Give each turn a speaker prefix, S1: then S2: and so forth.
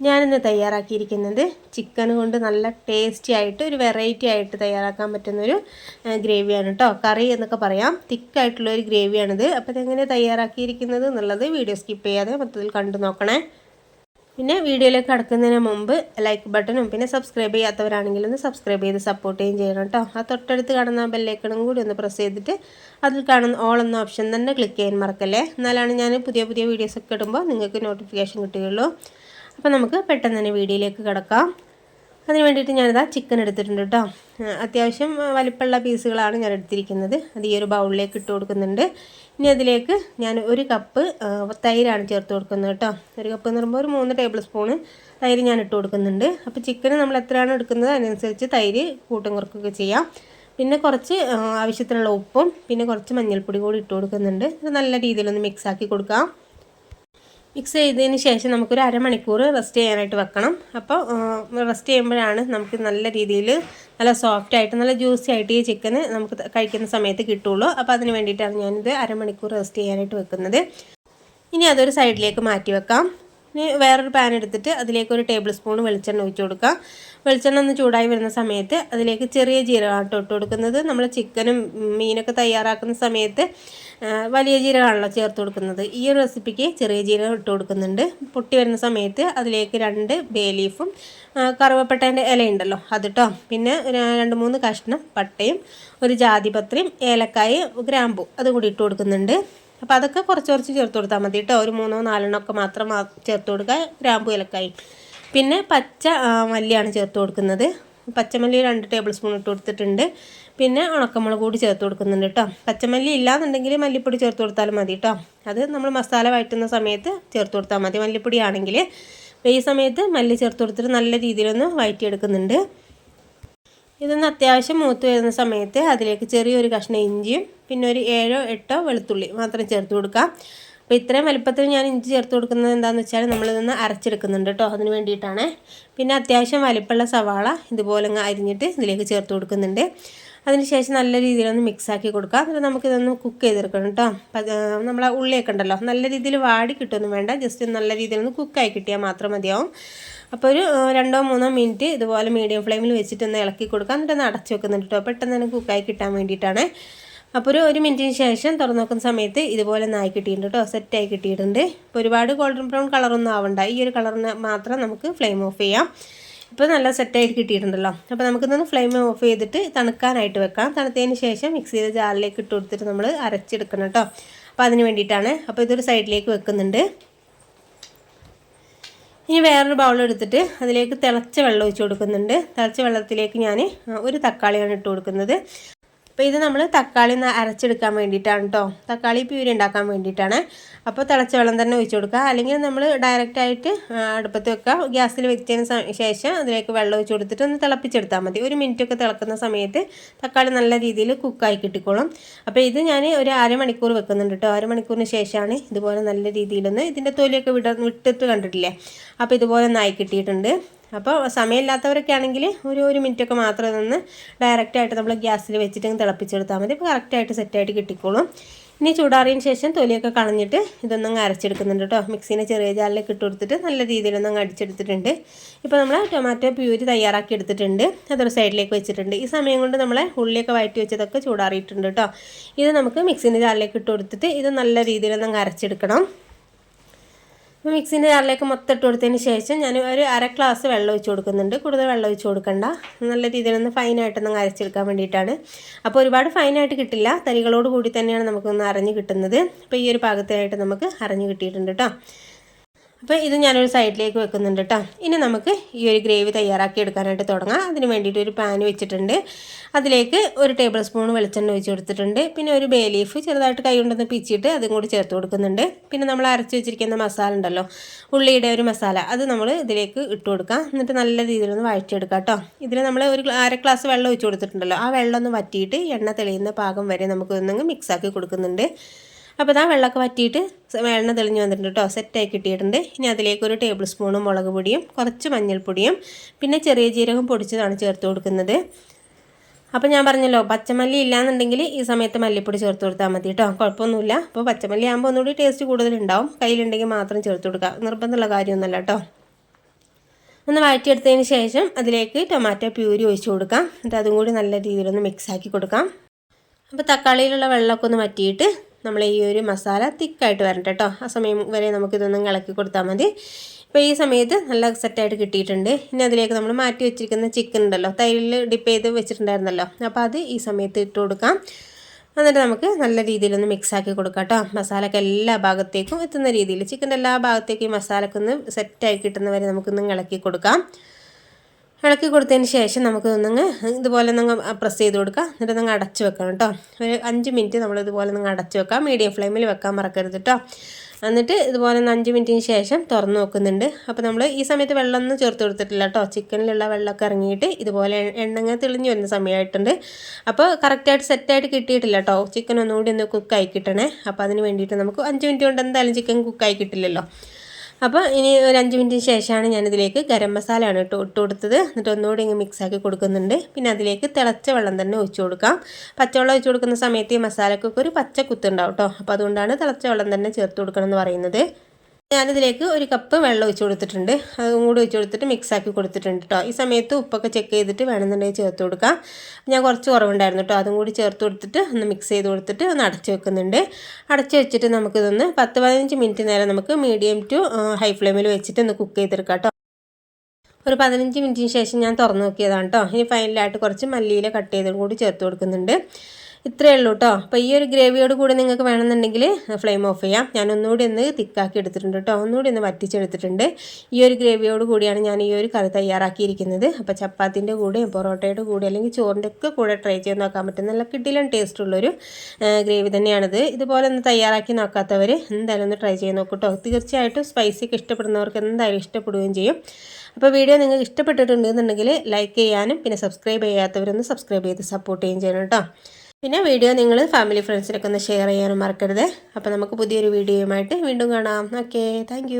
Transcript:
S1: ഞാനിന്ന് തയ്യാറാക്കിയിരിക്കുന്നത് ചിക്കൻ കൊണ്ട് നല്ല ടേസ്റ്റി ആയിട്ട് ഒരു വെറൈറ്റി ആയിട്ട് തയ്യാറാക്കാൻ പറ്റുന്നൊരു ഗ്രേവിയാണ് കേട്ടോ കറി എന്നൊക്കെ പറയാം. തിക്കായിട്ടുള്ള ഒരു ഗ്രേവിയാണിത് അപ്പോൾ ഇതെങ്ങനെ തയ്യാറാക്കിയിരിക്കുന്നത് എന്നുള്ളത് വീഡിയോ സ്കിപ്പ് ചെയ്യാതെ മൊത്തത്തിൽ കണ്ടു നോക്കണേ. പിന്നെ വീഡിയോയിലേക്ക് കടക്കുന്നതിന് മുമ്പ് ലൈക്ക് ബട്ടണും പിന്നെ സബ്സ്ക്രൈബ് ചെയ്യാത്തവരാണെങ്കിൽ ഒന്ന് സബ്സ്ക്രൈബ് ചെയ്ത് സപ്പോർട്ട് ചെയ്യുകയും ചെയ്യണം കേട്ടോ ആ തൊട്ടടുത്ത് കാണുന്ന ബെല്ലൈക്കണും കൂടി ഒന്ന് പ്രസ് ചെയ്തിട്ട് അതിൽ കാണുന്ന ഓൾ എന്ന ഓപ്ഷൻ തന്നെ ക്ലിക്ക് ചെയ്യാൻ മറക്കല്ലേ. എന്നാലാണ് ഞാൻ പുതിയ പുതിയ വീഡിയോസൊക്കെ ഇടുമ്പോൾ നിങ്ങൾക്ക് നോട്ടിഫിക്കേഷൻ കിട്ടുകയുള്ളൂ. അപ്പോൾ നമുക്ക് പെട്ടെന്ന് തന്നെ വീഡിയോയിലേക്ക് കിടക്കാം. അതിന് വേണ്ടിയിട്ട് ഞാനിതാ ചിക്കൻ എടുത്തിട്ടുണ്ട് കേട്ടോ അത്യാവശ്യം വലിപ്പമുള്ള പീസുകളാണ് ഞാൻ എടുത്തിരിക്കുന്നത്. അത് ഈ ഒരു ബൗളിലേക്ക് ഇട്ട് കൊടുക്കുന്നുണ്ട്. ഇനി അതിലേക്ക് ഞാൻ ഒരു കപ്പ് തൈരാണ് ചേർത്ത് കൊടുക്കുന്നത് കേട്ടോ ഒരു കപ്പ് എന്ന് പറയുമ്പോൾ ഒരു മൂന്ന് ടേബിൾ സ്പൂണ് തൈര് ഞാൻ ഇട്ട് കൊടുക്കുന്നുണ്ട്. അപ്പോൾ ചിക്കന് നമ്മൾ എത്രയാണ് എടുക്കുന്നത് അതിനനുസരിച്ച് തൈര് കൂട്ടും കുറക്കൊക്കെ ചെയ്യാം. പിന്നെ കുറച്ച് ആവശ്യത്തിനുള്ള ഉപ്പും പിന്നെ കുറച്ച് മഞ്ഞൾപ്പൊടി കൂടി ഇട്ട് കൊടുക്കുന്നുണ്ട്. ഇത് നല്ല രീതിയിലൊന്ന് മിക്സാക്കി കൊടുക്കാം. മിക്സ് ചെയ്തതിന് ശേഷം നമുക്കൊരു അരമണിക്കൂർ റെസ്റ്റ് ചെയ്യാനായിട്ട് വെക്കണം. അപ്പോൾ റെസ്റ്റ് ചെയ്യുമ്പോഴാണ് നമുക്ക് നല്ല രീതിയിൽ നല്ല സോഫ്റ്റ് ആയിട്ട് നല്ല ജ്യൂസി ആയിട്ട് ഈ ചിക്കന് നമുക്ക് കഴിക്കുന്ന സമയത്ത് കിട്ടുള്ളൂ. അപ്പോൾ അതിന് വേണ്ടിയിട്ടാണ് ഞാനിത് അരമണിക്കൂർ റെസ്റ്റ് ചെയ്യാനായിട്ട് വെക്കുന്നത്. ഇനി അതൊരു സൈഡിലേക്ക് മാറ്റി വെക്കാം. ഇനി വേറൊരു പാൻ എടുത്തിട്ട് അതിലേക്ക് ഒരു ടേബിൾ സ്പൂൺ വെളിച്ചെണ്ണ ഒഴിച്ചു കൊടുക്കുക. വെളിച്ചെണ്ണ ഒന്ന് ചൂടായി വരുന്ന സമയത്ത് അതിലേക്ക് ചെറിയ ജീരകമാട്ടോ ഇട്ട് കൊടുക്കുന്നത്. നമ്മൾ ചിക്കനും മീനൊക്കെ തയ്യാറാക്കുന്ന സമയത്ത് വലിയ ജീരകമാണല്ലോ ചേർത്ത് കൊടുക്കുന്നത്. ഈ ഒരു റെസിപ്പിക്ക് ചെറിയ ജീരകം ഇട്ട് കൊടുക്കുന്നുണ്ട്. പൊട്ടി വരുന്ന സമയത്ത് അതിലേക്ക് രണ്ട് ബേ ലീഫും കറുവപ്പട്ടേന്റെ ഇലയുണ്ടല്ലോ അതിട്ടോ? പിന്നെ രണ്ട് മൂന്ന് കഷ്ണം പട്ടയും ഒരു ജാതിപത്രിയും ഏലക്കായ ഗ്രാമ്പു അതും കൂടി ഇട്ട് കൊടുക്കുന്നുണ്ട്. അപ്പോൾ അതൊക്കെ കുറച്ച് കുറച്ച് ചേർത്ത് കൊടുത്താൽ മതി കേട്ടോ ഒരു മൂന്നോ നാലെണ്ണോ ഒക്കെ മാത്രം ചേർത്ത് കൊടുക്കുക. ഗ്രാമ്പു ഇലക്കായി പിന്നെ പച്ച മല്ലിയാണ് ചേർത്ത് കൊടുക്കുന്നത്. പച്ചമല്ലി രണ്ട് ടേബിൾ സ്പൂൺ ഇട്ട് കൊടുത്തിട്ടുണ്ട്. പിന്നെ ഉണക്കമുളക് കൂടി ചേർത്ത് കൊടുക്കുന്നുണ്ട് കേട്ടോ പച്ചമല്ലി ഇല്ലാന്നുണ്ടെങ്കിൽ മല്ലിപ്പൊടി ചേർത്ത് കൊടുത്താലും മതി കേട്ടോ അത് നമ്മൾ മസാല വഴറ്റുന്ന സമയത്ത് ചേർത്ത് കൊടുത്താൽ മതി. മല്ലിപ്പൊടി ആണെങ്കിൽ ഈ സമയത്ത് മല്ലി ചേർത്ത് കൊടുത്തിട്ട് നല്ല രീതിയിലൊന്ന് വഴറ്റിയെടുക്കുന്നുണ്ട്. ഇതൊന്ന് അത്യാവശ്യം മൂത്ത് വരുന്ന സമയത്ത് അതിലേക്ക് ചെറിയൊരു കഷ്ണം ഇഞ്ചിയും പിന്നെ ഒരു ഏഴോ എട്ടോ വെളുത്തുള്ളി മാത്രം ചേർത്ത് കൊടുക്കുക അപ്പോൾ ഇത്രയും വലുപ്പത്തിൽ ഞാൻ ഇഞ്ചി ചേർത്ത് കൊടുക്കുന്നത് എന്താണെന്ന് വെച്ചാൽ നമ്മളിതൊന്ന് അരച്ചെടുക്കുന്നുണ്ട് കേട്ടോ അതിന് വേണ്ടിയിട്ടാണ്. പിന്നെ അത്യാവശ്യം വലിപ്പമുള്ള സവാള ഇതുപോലെ അരിഞ്ഞിട്ട് ഇതിലേക്ക് ചേർത്ത് കൊടുക്കുന്നുണ്ട്. അതിനുശേഷം നല്ല രീതിയിലൊന്ന് മിക്സാക്കി കൊടുക്കുക എന്നിട്ട് നമുക്കിതൊന്ന് കുക്ക് ചെയ്തെടുക്കണം കേട്ടോ നമ്മളെ ഉള്ളിയൊക്കെ ഉണ്ടല്ലോ. നല്ല രീതിയിൽ വാടി കിട്ടുമൊന്നും വേണ്ട. ജസ്റ്റ് നല്ല രീതിയിലൊന്ന് കുക്കായി കിട്ടിയാൽ മാത്രം മതിയാവും. അപ്പോൾ ഒരു രണ്ടോ മൂന്നോ മിനിറ്റ് ഇതുപോലെ മീഡിയം ഫ്ലെയിമിൽ വെച്ചിട്ടൊന്ന് ഇളക്കി കൊടുക്കുക എന്നിട്ട് അടച്ചു വെക്കുന്നുണ്ട് കേട്ടോ പെട്ടെന്ന് തന്നെ കുക്കായി കിട്ടാൻ വേണ്ടിയിട്ടാണ്. അപ്പോൾ ഒരു ഒരു മിനിറ്റിന് ശേഷം തുറന്നു നോക്കുന്ന സമയത്ത് ഇതുപോലെ നായി കിട്ടിയിട്ടുണ്ട് കേട്ടോ സെറ്റായി കിട്ടിയിട്ടുണ്ട്. ഇപ്പോൾ ഒരുപാട് ഗോൾഡൻ ബ്രൗൺ കളറൊന്നും ആവണ്ട. ഈ ഒരു കളറിന് മാത്രം നമുക്ക് ഫ്ലെയിം ഓഫ് ചെയ്യാം. ഇപ്പോൾ നല്ല സെറ്റായിട്ട് കിട്ടിയിട്ടുണ്ടല്ലോ. അപ്പോൾ നമുക്കിതൊന്ന് ഫ്ലെയിം ഓഫ് ചെയ്തിട്ട് തണുക്കാനായിട്ട് വെക്കാം. തണുത്തതിന് ശേഷം മിക്സ് ചെയ്ത ജാറിലേക്ക് ഇട്ട് കൊടുത്തിട്ട് നമ്മൾ അരച്ചെടുക്കണം കേട്ടോ അപ്പോൾ അതിന് വേണ്ടിയിട്ടാണ്. അപ്പോൾ ഇതൊരു സൈഡിലേക്ക് വെക്കുന്നുണ്ട്. ഇനി വേറൊരു ബൗൾ എടുത്തിട്ട് അതിലേക്ക് തിളച്ച വെള്ളം ഒഴിച്ച് കൊടുക്കുന്നുണ്ട്. തിളച്ച വെള്ളത്തിലേക്ക് ഞാൻ ഒരു തക്കാളിയാണ് ഇട്ട് കൊടുക്കുന്നത്. അപ്പോൾ ഇത് നമ്മൾ തക്കാളി അരച്ചെടുക്കാൻ വേണ്ടിയിട്ടാണ് കേട്ടോ തക്കാളി പ്യൂരി ഉണ്ടാക്കാൻ വേണ്ടിയിട്ടാണ്. അപ്പോൾ തിളച്ച വെള്ളം തന്നെ ഒഴിച്ചു കൊടുക്കുക. അല്ലെങ്കിൽ നമ്മൾ ഡയറക്റ്റായിട്ട് അടുപ്പത്ത് വെക്കുക. ഗ്യാസിൽ വെച്ചതിന് ശേഷം അതിലേക്ക് വെള്ളം ഒഴിച്ചു കൊടുത്തിട്ട് ഒന്ന് തിളപ്പിച്ചെടുത്താൽ മതി. ഒരു മിനിറ്റ് ഒക്കെ തിളക്കുന്ന സമയത്ത് തക്കാളി നല്ല രീതിയിൽ കുക്കായി കിട്ടിക്കോളും. അപ്പോൾ ഇത് ഞാൻ ഒരു അരമണിക്കൂർ വെക്കുന്നുണ്ട് കേട്ടോ അരമണിക്കൂറിന് ശേഷമാണ് ഇതുപോലെ നല്ല രീതിയിലൊന്ന് ഇതിന്റെ തൊലിയൊക്കെ വിട വിട്ടിട്ട് കണ്ടിട്ടില്ലേ? അപ്പോൾ ഇതുപോലെ ഒന്നായി കിട്ടിയിട്ടുണ്ട്. അപ്പോൾ സമയമില്ലാത്തവരൊക്കെ ആണെങ്കിൽ ഒരു ഒരു മിനിറ്റൊക്കെ മാത്രം നിന്ന് ഡയറക്റ്റായിട്ട് നമ്മൾ ഗ്യാസിൽ വെച്ചിട്ട് തിളപ്പിച്ചെടുത്താൽ മതി. അപ്പോൾ കറക്റ്റായിട്ട് സെറ്റായിട്ട് കിട്ടിക്കോളും. ഇനി ചൂടാറിയതിന് ശേഷം തൊലിയൊക്കെ കളഞ്ഞിട്ട് ഇതൊന്നും അരച്ചെടുക്കുന്നുണ്ട് കേട്ടോ. മിക്സീനെ ചെറിയ ജാലിലേക്ക് ഇട്ട് കൊടുത്തിട്ട് നല്ല രീതിയിലൊന്നും അടിച്ചെടുത്തിട്ടുണ്ട്. ഇപ്പോൾ നമ്മൾ ടൊമാറ്റോ പ്യൂരി തയ്യാറാക്കി എടുത്തിട്ടുണ്ട്. അതൊരു സൈഡിലേക്ക് വെച്ചിട്ടുണ്ട്. ഈ സമയം കൊണ്ട് നമ്മളെ ഉള്ളിയൊക്കെ വയറ്റി വെച്ചതൊക്കെ ചൂടാറിയിട്ടുണ്ട് കേട്ടോ. ഇത് നമുക്ക് മിക്സീന്റെ ജാലിലേക്ക് ഇട്ട് കൊടുത്തിട്ട് ഇത് നല്ല രീതിയിലൊന്നും അരച്ചെടുക്കണം. മിക്സിന്റെ ജാറിലേക്ക് മൊത്തം ഇട്ട് കൊടുത്തതിന് ശേഷം ഞാൻ ഒരു അര ഗ്ലാസ് വെള്ളം ഒഴിച്ച് കൊടുക്കുന്നുണ്ട്. കൂടുതൽ വെള്ളം ഒഴിച്ച് കൊടുക്കണ്ട. നല്ല രീതിയിലൊന്ന് ഫൈനായിട്ടൊന്ന് അരച്ചെടുക്കാൻ വേണ്ടിയിട്ടാണ്. അപ്പോൾ ഒരുപാട് ഫൈനായിട്ട് കിട്ടില്ല. തരികളോട് കൂടി തന്നെയാണ് നമുക്കൊന്ന് അരഞ്ഞ് കിട്ടുന്നത്. അപ്പോൾ ഈ ഒരു പാകത്തിനായിട്ട് നമുക്ക് അരഞ്ഞ് കിട്ടിയിട്ടുണ്ട് കേട്ടോ. അപ്പോൾ ഇത് ഞാനൊരു സൈഡിലേക്ക് വെക്കുന്നുണ്ട് കേട്ടോ ഇനി നമുക്ക് ഈ ഒരു ഗ്രേവി തയ്യാറാക്കി എടുക്കാനായിട്ട് തുടങ്ങാം. അതിന് വേണ്ടിയിട്ട് ഒരു പാൻ വെച്ചിട്ടുണ്ട്. അതിലേക്ക് ഒരു ടേബിൾ സ്പൂൺ വെളിച്ചെണ്ണ ഒഴിച്ച് കൊടുത്തിട്ടുണ്ട്. പിന്നെ ഒരു ബേ ലീഫ് ചെറുതായിട്ട് കൈ കൊണ്ടൊന്ന് പിച്ചിട്ട് അതും കൂടി ചേർത്ത് കൊടുക്കുന്നുണ്ട്. പിന്നെ നമ്മൾ അരച്ച് വെച്ചിരിക്കുന്ന മസാല ഉണ്ടല്ലോ ഉള്ളിയുടെ ഒരു മസാല അത് നമ്മൾ ഇതിലേക്ക് ഇട്ട് കൊടുക്കാം. എന്നിട്ട് നല്ല രീതിയിലൊന്ന് വഴറ്റിയെടുക്കാം കേട്ടോ ഇതിൽ നമ്മൾ ഒരു അര ഗ്ലാസ് വെള്ളം ഒഴിച്ച് കൊടുത്തിട്ടുണ്ടല്ലോ. ആ വെള്ളം ഒന്ന് വറ്റിയിട്ട് എണ്ണ തെളിയുന്ന പാകം വരെ നമുക്ക് ഒന്നും മിക്സാക്കി കൊടുക്കുന്നുണ്ട്. അപ്പോൾ ഇതാ വെള്ളമൊക്കെ വറ്റിയിട്ട് വെള്ളം തെളിഞ്ഞ് വന്നിട്ടുണ്ട് കേട്ടോ സെറ്റായി കിട്ടിയിട്ടുണ്ട്. ഇനി അതിലേക്ക് ഒരു ടേബിൾ സ്പൂണും മുളക് പൊടിയും കുറച്ച് മഞ്ഞൾപ്പൊടിയും പിന്നെ ചെറിയ ജീരകം പൊടിച്ചതാണ് ചേർത്ത് കൊടുക്കുന്നത്. അപ്പോൾ ഞാൻ പറഞ്ഞല്ലോ പച്ചമല്ലി ഇല്ലാന്നുണ്ടെങ്കിൽ ഈ സമയത്ത് മല്ലിപ്പൊടി ചേർത്ത് കൊടുത്താൽ മതി കേട്ടോ കുഴപ്പമൊന്നുമില്ല. അപ്പോൾ പച്ചമല്ലി ആകുമ്പോൾ ഒന്നുകൂടി ടേസ്റ്റ് കൂടുതലുണ്ടാവും. കയ്യിലുണ്ടെങ്കിൽ മാത്രം ചേർത്ത് കൊടുക്കുക. നിർബന്ധമുള്ള കാര്യമൊന്നുമല്ല കേട്ടോ ഒന്ന് വഴറ്റിയെടുത്തതിന് ശേഷം അതിലേക്ക് ടൊമാറ്റോ പ്യൂരി ഒഴിച്ച് കൊടുക്കാം. എന്നിട്ട് അതും കൂടി നല്ല രീതിയിലൊന്ന് മിക്സാക്കി കൊടുക്കാം. അപ്പോൾ തക്കാളിയിലുള്ള വെള്ളമൊക്കെ ഒന്ന് വറ്റിയിട്ട് നമ്മൾ ഈ ഒരു മസാല തിക്കായിട്ട് വരണ്ട കേട്ടോ ആ സമയം വരെ നമുക്കിതൊന്നും ഇളക്കി കൊടുത്താൽ മതി. ഇപ്പോൾ ഈ സമയത്ത് നല്ല സെറ്റായിട്ട് കിട്ടിയിട്ടുണ്ട്. ഇനി അതിലേക്ക് നമ്മൾ മാറ്റി വെച്ചിരിക്കുന്ന ചിക്കൻ ഉണ്ടല്ലോ തൈരിൽ ഡിപ്പ് ചെയ്ത് വെച്ചിട്ടുണ്ടായിരുന്നല്ലോ. അപ്പോൾ അത് ഈ സമയത്ത് ഇട്ട് കൊടുക്കാം. എന്നിട്ട് നമുക്ക് നല്ല രീതിയിലൊന്ന് മിക്സാക്കി കൊടുക്കാം കേട്ടോ മസാലയൊക്കെ എല്ലാ ഭാഗത്തേക്കും എത്തുന്ന രീതിയിൽ ചിക്കന്റെ എല്ലാ ഭാഗത്തേക്കും ഈ മസാലക്കൊന്ന് സെറ്റായി സെറ്റായി കിട്ടുന്നവരെ നമുക്കൊന്ന് ഇളക്കി കൊടുക്കാം. ഇളക്കി കൊടുത്തതിന് ശേഷം നമുക്ക് ഒന്നങ്ങ് ഇതുപോലെ നിങ്ങൾ പ്രസ് ചെയ്ത് കൊടുക്കുക. എന്നിട്ട് നിങ്ങൾ അടച്ചു വെക്കണം കേട്ടോ. ഒരു അഞ്ച് മിനിറ്റ് നമ്മൾ ഇതുപോലെ നിങ്ങൾ അടച്ചു വെക്കാം. മീഡിയം ഫ്ലെയിമിൽ വെക്കാൻ മറക്കരുത് കേട്ടോ. എന്നിട്ട് ഇതുപോലെ ഒന്ന് അഞ്ച് മിനിറ്റിന് ശേഷം തുറന്ന് നോക്കുന്നുണ്ട്. അപ്പോൾ നമ്മൾ ഈ സമയത്ത് വെള്ളമൊന്നും ചേർത്ത് കൊടുത്തിട്ടില്ല കേട്ടോ. ചിക്കനിലുള്ള വെള്ളമൊക്കെ ഇറങ്ങിയിട്ട് ഇതുപോലെ എണ്ണങ്ങ തെളിഞ്ഞു വരുന്ന സമയമായിട്ടുണ്ട്. അപ്പോൾ കറക്റ്റായിട്ട് സെറ്റായിട്ട് കിട്ടിയിട്ടില്ല കേട്ടോ. ചിക്കൻ ഒന്നുകൂടി ഒന്ന് കുക്കായി കിട്ടണേ. അപ്പോൾ അതിന് വേണ്ടിയിട്ട് നമുക്ക് അഞ്ച് മിനിറ്റ് കൊണ്ട് എന്തായാലും ചിക്കൻ കുക്കായി കിട്ടില്ലല്ലോ. അപ്പോൾ ഇനി ഒരു അഞ്ച് മിനിറ്റിന് ശേഷമാണ് ഞാനിതിലേക്ക് ഗരം മസാലയാണ് ഇട്ട് ഇട്ട് കൊടുത്തത്. എന്നിട്ട് ഒന്നുകൂടി ഇങ്ങ് മിക്സാക്കി കൊടുക്കുന്നുണ്ട്. പിന്നെ അതിലേക്ക് തിളച്ച വെള്ളം തന്നെ ഒഴിച്ചു കൊടുക്കാം. പച്ചവെള്ളം ഒഴിച്ചു കൊടുക്കുന്ന സമയത്ത് ഈ മസാലക്കൊക്കെ ഒരു പച്ച കുത്തുണ്ടാവും കേട്ടോ അപ്പോൾ അതുകൊണ്ടാണ് തിളച്ച വെള്ളം തന്നെ ചേർത്ത് കൊടുക്കണം എന്ന് പറയുന്നത്. ഞാനിതിലേക്ക് ഒരു കപ്പ് വെള്ളം ഒഴിച്ച് കൊടുത്തിട്ടുണ്ട്. അതും കൂടി ഒഴിച്ച് കൊടുത്തിട്ട് മിക്സാക്കി കൊടുത്തിട്ടുണ്ട് കേട്ടോ ഈ സമയത്ത് ഉപ്പൊക്കെ ചെക്ക് ചെയ്തിട്ട് വേണമെന്നുണ്ടെങ്കിൽ ചേർത്ത് കൊടുക്കാം. ഞാൻ കുറച്ച് കുറവുണ്ടായിരുന്നു കേട്ടോ അതും കൂടി ചേർത്ത് കൊടുത്തിട്ട് ഒന്ന് മിക്സ് ചെയ്ത് കൊടുത്തിട്ട് ഒന്ന് അടച്ച് വെക്കുന്നുണ്ട്. അടച്ച് വെച്ചിട്ട് നമുക്കിതൊന്ന് പത്ത് പതിനഞ്ച് മിനിറ്റ് നേരം നമുക്ക് മീഡിയം ടു ഹൈ ഫ്ലെയിമിൽ വെച്ചിട്ട് ഒന്ന് കുക്ക് ചെയ്തെടുക്കാം കേട്ടോ ഒരു പതിനഞ്ച് മിനിറ്റിന് ശേഷം ഞാൻ തുറന്നു നോക്കിയതാണ് കേട്ടോ ഇനി ഫൈനലായിട്ട് കുറച്ച് മല്ലിയില കട്ട് ചെയ്തും കൂടി ചേർത്ത് കൊടുക്കുന്നുണ്ട്. ഇത്രയേ ഉള്ളൂ കേട്ടോ അപ്പോൾ ഈ ഒരു ഗ്രേവിയോട് കൂടി നിങ്ങൾക്ക് വേണമെന്നുണ്ടെങ്കിൽ ഫ്ലെയിം ഓഫ് ചെയ്യാം. ഞാൻ ഒന്നുകൂടി ഒന്ന് തിക്കാക്കി എടുത്തിട്ടുണ്ട് കേട്ടോ ഒന്നുകൂടി ഒന്ന് വറ്റിച്ചെടുത്തിട്ടുണ്ട്. ഈ ഒരു ഗ്രേവിയോട് കൂടിയാണ് ഞാൻ ഈ ഒരു കറി തയ്യാറാക്കിയിരിക്കുന്നത്. അപ്പോൾ ചപ്പാത്തിന്റെ കൂടെയും പൊറോട്ടയുടെ കൂടെ അല്ലെങ്കിൽ ചോറിന്റെ ഒക്കെ കൂടെ ട്രൈ ചെയ്ത് നോക്കാൻ പറ്റും നല്ല കിട്ടിയിലും ടേസ്റ്റ് ഉള്ളൊരു ഗ്രേവി തന്നെയാണിത്. ഇതുപോലെ ഒന്ന് തയ്യാറാക്കി നോക്കാത്തവർ എന്തായാലും ഒന്ന് ട്രൈ ചെയ്ത് നോക്കൂ കേട്ടോ തീർച്ചയായിട്ടും സ്പൈസിക്ക് ഇഷ്ടപ്പെടുന്നവർക്ക് എന്തായാലും ഇഷ്ടപ്പെടുകയും ചെയ്യും. അപ്പോൾ വീഡിയോ നിങ്ങൾക്ക് ഇഷ്ടപ്പെട്ടിട്ടുണ്ടെന്നുണ്ടെങ്കിൽ ലൈക്ക് ചെയ്യാനും പിന്നെ സബ്സ്ക്രൈബ് ചെയ്യാത്തവരൊന്ന് സബ്സ്ക്രൈബ് ചെയ്ത് സപ്പോർട്ട് ചെയ്യുകയും ചെയ്യണം കേട്ടോ പിന്നെ വീഡിയോ നിങ്ങൾ ഫാമിലി ഫ്രണ്ട്സിനൊക്കെ ഒന്ന് ഷെയർ ചെയ്യാനും മറക്കരുത്. അപ്പോൾ നമുക്ക് പുതിയൊരു വീഡിയോയുമായിട്ട് വീണ്ടും കാണാം. Okay thank